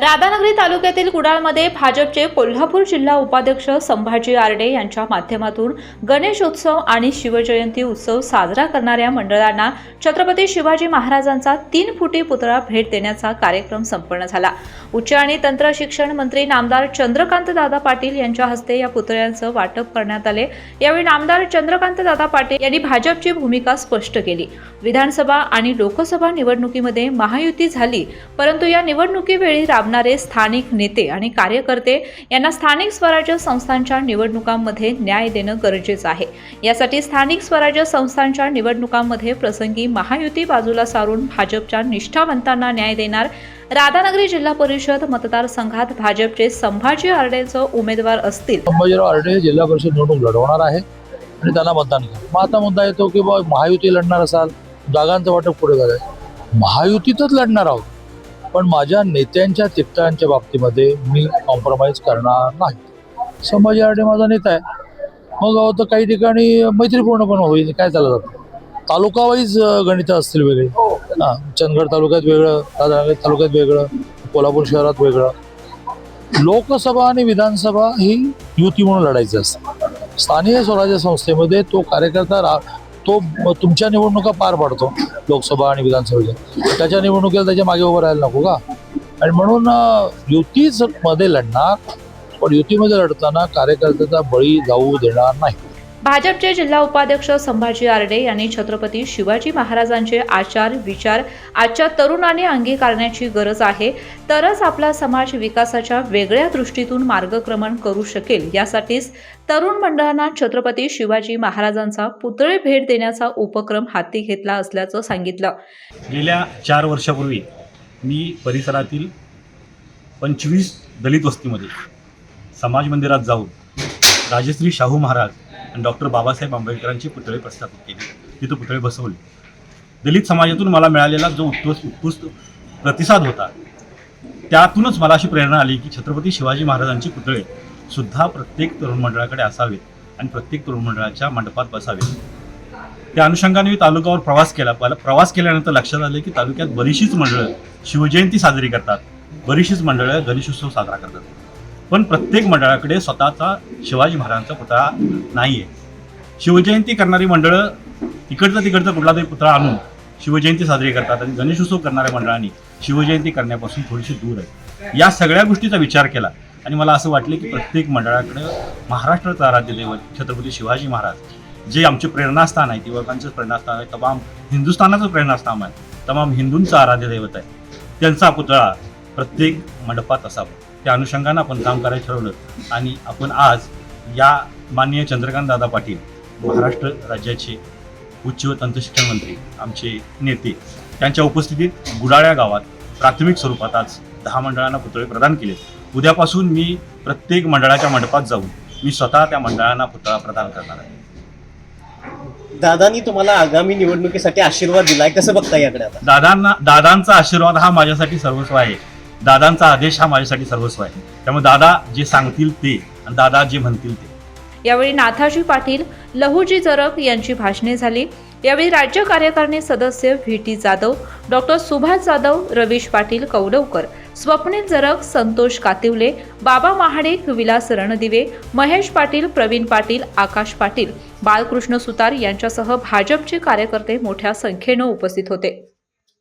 राधानगरी तालुक्यातील कुडाळमध्ये भाजपचे कोल्हापूर जिल्हा उपाध्यक्ष संभाजी आरडे यांच्या माध्यमातून गणेशोत्सव आणि शिवजयंती उत्सव साजरा करणाऱ्या मंडळांना छत्रपती शिवाजी महाराजांचा तीन फुटी पुतळा भेट देण्याचा कार्यक्रम संपन्न झाला. उच्च आणि तंत्र शिक्षण मंत्री नामदार चंद्रकांत दादा पाटील यांच्या हस्ते या पुतळ्यांचं वाटप करण्यात आले. यावेळी नामदार चंद्रकांत दादा पाटील यांनी भाजपची भूमिका स्पष्ट केली. विधानसभा आणि लोकसभा निवडणुकीमध्ये महायुती झाली परंतु या निवडणुकीवेळी राबणारे स्थानिक नेते आणि कार्यकर्ते यांना स्थानिक स्वराज्य संस्थांच्या निवडणुकांमध्ये न्याय देणं गरजेचं आहे. यासाठी स्थानिक स्वराज्य संस्थांच्या निवडणुकांमध्ये प्रसंगी महायुती बाजूला सारून भाजपच्या निष्ठावंतांना न्याय देणार राधानगरी जिल्हा परिषद मतदारसंघात भाजपचे संभाजी आरडेचं उमेदवार असतील. संभाजीराव आरडे जिल्हा परिषद निवडणूक लढवणार आहे आणि त्यांना मतदान मग आता मुद्दा येतो की महायुती लढणार असाल जागांचं वाटप पुढे झालंय. महायुतीतच लढणार आहोत. पण माझ्या नेत्यांच्या तिकटांच्या बाबतीमध्ये मी कॉम्प्रोमाइज करणार नाही. आरडे माझा नेता आहे. मग अहो, तर काही ठिकाणी मैत्रीपूर्ण पण होईल. काय चाललं जातं? तालुका वाईज गणितं असतील वेगळी. हां चंदगड तालुक्यात वेगळं राधानगरी तालुक्यात वेगळं कोल्हापूर शहरात वेगळं. लोकसभा आणि विधानसभा ही युती म्हणून लढायची असते. स्थानिक स्वराज्य संस्थेमध्ये तो कार्यकर्ता रा तो तुमच्या निवडणुका पार पाडतो लोकसभा आणि विधानसभेच्या. त्याच्या निवडणुकीला त्याच्यामागे उभं राहायला नको का? आणि म्हणून युतीच मध्ये लढणार पण युतीमध्ये लढताना कार्यकर्त्याचा बळी जाऊ देणार नाही. भाजपचे जिल्हा उपाध्यक्ष संभाजी आरडे यांनी छत्रपती शिवाजी महाराजांचे आचार विचार आजच्या तरुणांनी अंगीकारण्याची गरज आहे तरच आपला समाज विकासाच्या वेगळ्या दृष्टीतून मार्गक्रमण करू शकेल. यासाठीच तरुण मंडळांना छत्रपती शिवाजी महाराजांचा पुतळे भेट देण्याचा उपक्रम हाती घेतला असल्याचं सांगितलं. गेल्या चार वर्षापूर्वी मी परिसरातील पंचवीस दलित वस्तीमध्ये समाज मंदिरात जाऊन राजश्री शाहू महाराज आणि डॉक्टर बाबासाहेब आंबेडकरांचे पुतळे प्रस्थापित केले. तिथं पुतळे बसवले. दलित समाजातून मला मिळालेला जो उत्कृष्ट उत्कृष्ट प्रतिसाद होता त्यातूनच मला अशी प्रेरणा आली की छत्रपती शिवाजी महाराजांचे पुतळे सुद्धा प्रत्येक तरुण मंडळाकडे असावेत आणि प्रत्येक तरुण मंडळाच्या मंडपात बसावेत. त्या अनुषंगाने मी तालुक्यावर प्रवास केला. मला प्रवास केल्यानंतर लक्षात आलं की तालुक्यात बरीचशीच मंडळं शिवजयंती साजरी करतात. बरीचशीच मंडळं गणेशोत्सव साजरा करतात. पण प्रत्येक मंडळाकडे स्वतःचा शिवाजी महाराजांचा पुतळा नाही आहे शिवजयंती करणारी मंडळं इकडचा तिकडचा कुठला तरी पुतळा आणून शिवजयंती साजरी करतात आणि गणेशोत्सव करणाऱ्या मंडळांनी शिवजयंती करण्यापासून थोडीशी दूर आहे. या सगळ्या गोष्टीचा विचार केला आणि मला असं वाटलं की प्रत्येक मंडळाकडं महाराष्ट्राचं आराध्य दैवत छत्रपती शिवाजी महाराज जे आमचे प्रेरणास्थान आहे युवकांचं प्रेरणास्थान आहे तमाम हिंदुस्थानाचं प्रेरणास्थान आहे तमाम हिंदूंचं आराध्य दैवत आहे त्यांचा पुतळा प्रत्येक मंडपात असावा. त्या अनुषंगानं आपण काम करायचं ठरवलं. आणि आपण आज या माननीय चंद्रकांत दादा पाटील महाराष्ट्र राज्याचे उच्च व तंत्रशिक्षण मंत्री आमचे नेते त्यांच्या उपस्थितीत गुडाळ्या गावात प्राथमिक स्वरूपात आज दहा मंडळांना पुतळे प्रदान केले. उद्यापासून मी प्रत्येक मंडळाच्या मंडपात जाऊन मी स्वतः त्या मंडळांना पुतळा प्रदान करणार आहे. दादानी तुम्हाला आगामी निवडणुकीसाठी आशीर्वाद दिलाय कसं बघता याकडे आता? दादांना दादांचा आशीर्वाद हा माझ्यासाठी सर्वस्व आहे. दादांचा आदेश हा माझ्यासाठी सर्वस्व आहे. त्यामुळे दादा जे सांगतील ते आणि दादा जे म्हणतील ते. यावेळी नाथाजी पाटील लहुजी जरग यांची भाषणे झाली. यावेळी राज्य कार्यकारिणी सदस्य V T Jadhav doctor Subhash Jadhav Ravish Patil Kaulavkar Swapnil Jarag Santosh Kativale Baba Mahadik Vilas Randive Mahesh Patil Pravin Patil आकाश पाटील बाळकृष्ण सुतार यांच्यासह भाजपचे कार्यकर्ते मोठ्या संख्येनं उपस्थित होते.